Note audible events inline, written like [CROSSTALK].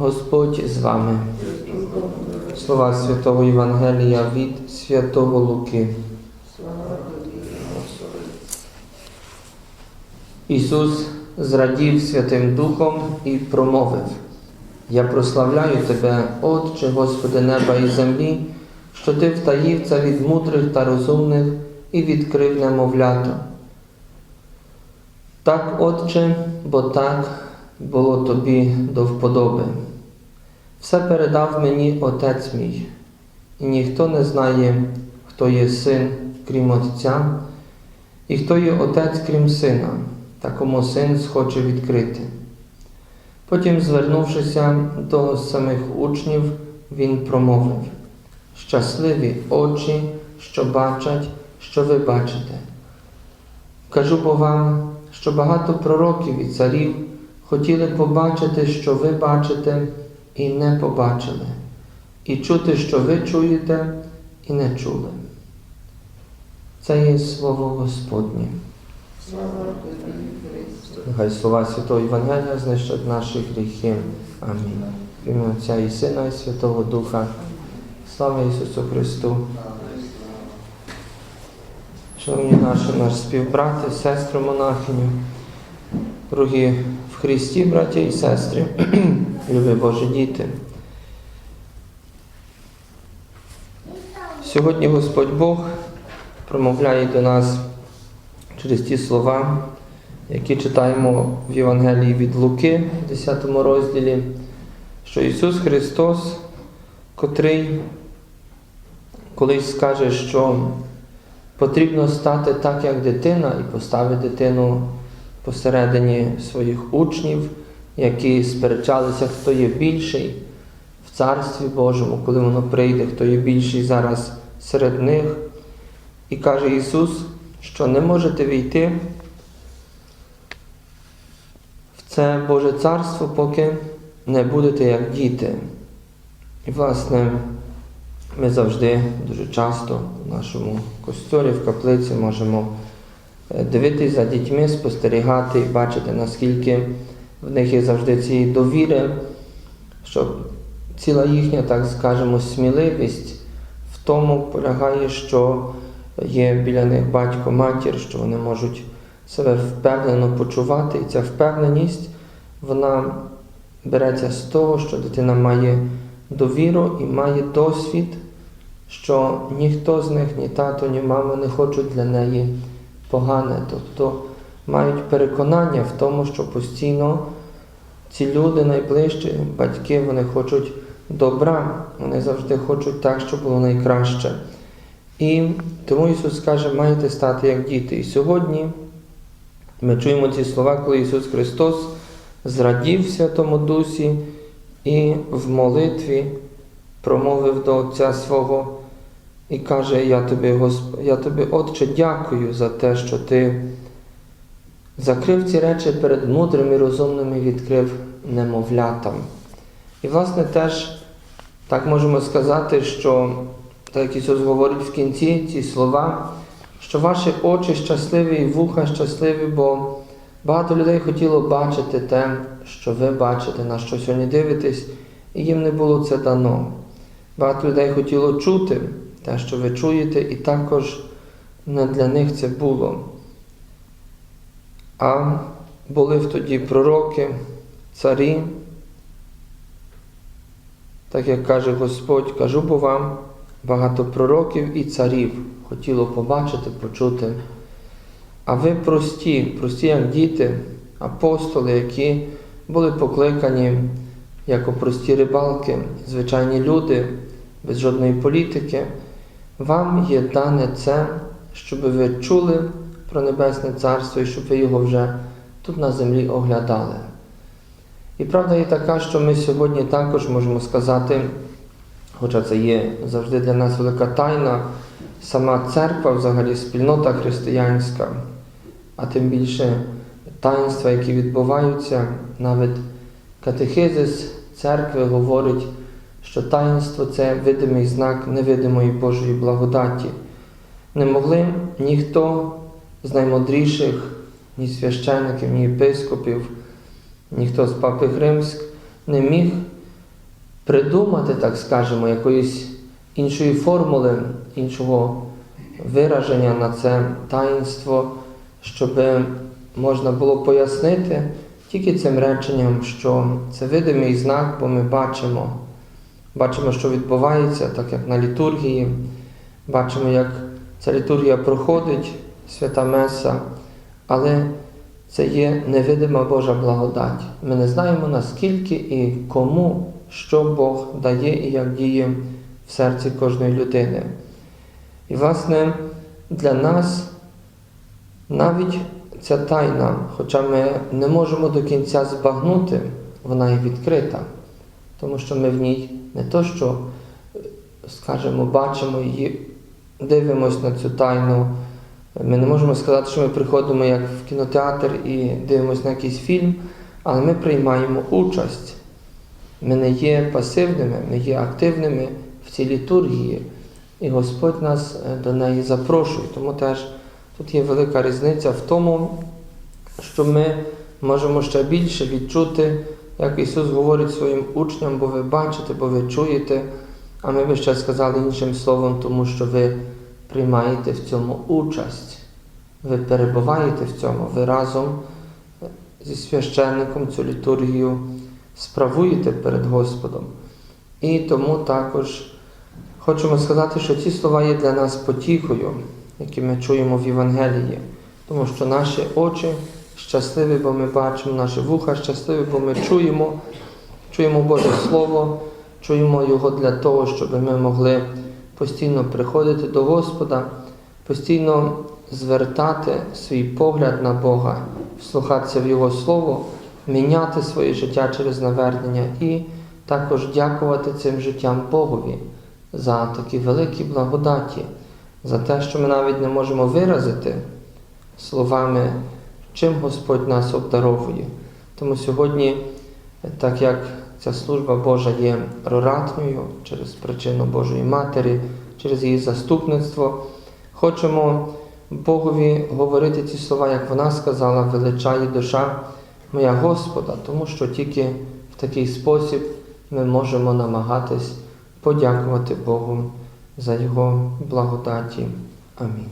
Господь з вами. Слова Святого Євангелія від Святого Луки. Ісус зрадів Святим Духом і промовив: Я прославляю Тебе, Отче, Господи неба і землі, що Ти втаїв це від мудрих та розумних і відкрив немовлята. Так, Отче, бо так було тобі до вподоби. Все передав мені Отець мій, і ніхто не знає, хто є син, крім Отця, і хто є Отець, крім сина, та кому син схоче відкрити. Потім, звернувшися до самих учнів, він промовив: Щасливі очі, що бачать, що ви бачите. Кажу бо вам, що багато пророків і царів хотіли побачити, що ви бачите, і не побачили, і чути, що ви чуєте, і не чули. Це є слово Господнє. Нехай слова Святого Євангелія знищать наші гріхи. Амінь. В ім'я Отця і Сина, і Святого Духа. Слава Ісусу Христу! Шановні наші, наші співбрати, сестри монахиню, дорогі в Христі, браті і сестри, [CLEARS THROAT] любі Божі діти. Сьогодні Господь Бог промовляє до нас через ті слова, які читаємо в Євангелії від Луки, в 10 розділі, що Ісус Христос, котрий колись скаже, що потрібно стати так, як дитина, і поставити дитину посередині своїх учнів, які сперечалися, хто є більший в Царстві Божому, коли воно прийде, хто є більший зараз серед них. І каже Ісус, що не можете війти в це Боже Царство, поки не будете як діти. І, власне, ми завжди дуже часто в нашому костьорі, в каплиці можемо дивитись за дітьми, спостерігати бачити, наскільки в них є завжди цієї довіри, що ціла їхня, так скажемо, сміливість в тому полягає, що є біля них батько, матір, що вони можуть себе впевнено почувати, і ця впевненість вона береться з того, що дитина має довіру і має досвід, що ніхто з них, ні тато, ні мама не хочуть для неї погане. Тобто мають переконання в тому, що постійно ці люди найближчі, батьки, вони хочуть добра, вони завжди хочуть так, щоб було найкраще. І тому Ісус каже, маєте стати як діти. І сьогодні ми чуємо ці слова, коли Ісус Христос зрадів в Святому Дусі і в молитві промовив до Отця свого і каже: Я тобі, Госп... я тобі, Отче, дякую за те, що Ти закрив ці речі перед мудрими розумними відкрив немовлятам. І, власне, теж так можемо сказати, що, так як Ісус говорить в кінці ці слова, що ваші очі щасливі і вуха щасливі, бо багато людей хотіло бачити те, що ви бачите, на що сьогодні дивитесь, і їм не було це дано. Багато людей хотіло чути те, що ви чуєте, і також не для них це було. А були в тоді пророки, царі, так як каже Господь, кажу бо вам, багато пророків і царів хотіло побачити, почути. А ви прості, прості, як діти, апостоли, які були покликані як прості рибалки, звичайні люди, без жодної політики, вам є дане це, щоб ви чули про Небесне Царство і щоб ви його вже тут на землі оглядали. І правда є така, що ми сьогодні також можемо сказати, хоча це є завжди для нас велика тайна, сама церква, взагалі спільнота християнська, а тим більше таїнства, які відбуваються, навіть катехизис церкви говорить, що таїнство це видимий знак невидимої Божої благодаті. Не могли ніхто з наймудріших, ні священиків, ні єпископів, ніхто з папи Римськ не міг придумати, так скажемо, якоїсь іншої формули, іншого вираження на це таїнство, щоб можна було пояснити тільки цим реченням, що це видимий знак, бо ми бачимо. Бачимо, що відбувається, так як на літургії. Бачимо, як ця літургія проходить, свята Меса, але це є невидима Божа благодать. Ми не знаємо, наскільки і кому, що Бог дає і як діє в серці кожної людини. І, власне, для нас навіть ця тайна, хоча ми не можемо до кінця збагнути, вона є відкрита, тому що ми в ній не то, що, скажімо, бачимо її, дивимося на цю тайну. Ми не можемо сказати, що ми приходимо як в кінотеатр і дивимося на якийсь фільм, але ми приймаємо участь. Ми не є пасивними, ми є активними в цій літургії, і Господь нас е, до неї запрошує. Тому теж тут є велика різниця в тому, що ми можемо ще більше відчути, як Ісус говорить своїм учням, бо ви бачите, бо ви чуєте, а ми би ще сказали іншим словом, тому що ви приймаєте в цьому участь. Ви перебуваєте в цьому, ви разом зі священником цю літургію справуєте перед Господом. І тому також хочемо сказати, що ці слова є для нас потіхою, які ми чуємо в Євангелії, тому що наші очі щасливі, бо ми бачимо, наші вуха щасливі, бо ми чуємо, чуємо Боже Слово, чуємо Його для того, щоб ми могли постійно приходити до Господа, постійно звертати свій погляд на Бога, вслухатися в Його Слово, міняти своє життя через навернення і також дякувати цим життям Богові за такі великі благодаті, за те, що ми навіть не можемо виразити словами, чим Господь нас обдаровує. Тому сьогодні, так як ця служба Божа є роратною через причину Божої Матері, через її заступництво, хочемо Богові говорити ці слова, як вона сказала, величає душа моя Господа, тому що тільки в такий спосіб ми можемо намагатись подякувати Богу за Його благодаті. Амінь.